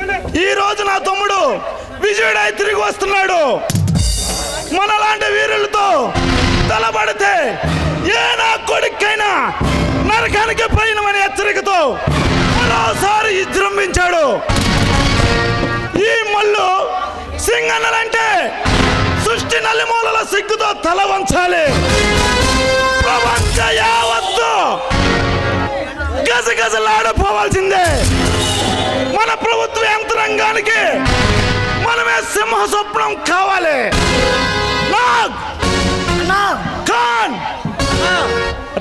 ఈ రోజు నా తమ్ముడు విజయుడై తిరిగి వస్తున్నాడు. మనలాంటి వీరులతో తలబడితే ఏ నా కొడుకైనా నరకానికి పైనమని హెచ్చరికతో మరోసారి విజృంభించాడు. ఈ మల్లు సింగన్నలంటే సృష్టి నల్లిమూలల సిగ్గుతో తల వంచాలి. ప్రపంచ యావత్తు గజగజలాడపోవాల్సిందే మన ప్రభుత్వం యంత్రాంగానికి మనమే సింహ స్వప్నం కావాలి. నాగ్! ఖాన్!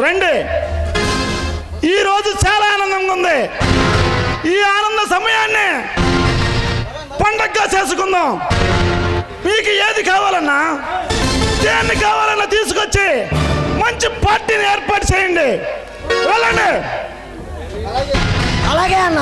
రండి. ఈ రోజు చాలా ఆనందంగా ఉంది. ఈ ఆనంద సమయాన్ని పండగగా చేసుకుందాం. మీకు ఏది కావాలన్నా దేన్ని కావాలన్నా తీసుకొచ్చి మంచి పార్టీని ఏర్పాటు చేయండి. వెళ్ళండి. అలాగే అన్న.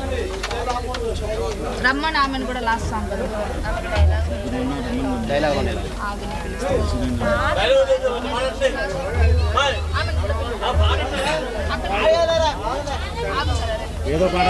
రమ్మని ఆమెను కూడా లాస్ట్ సాంగ్ సరే. ఏదో పాట.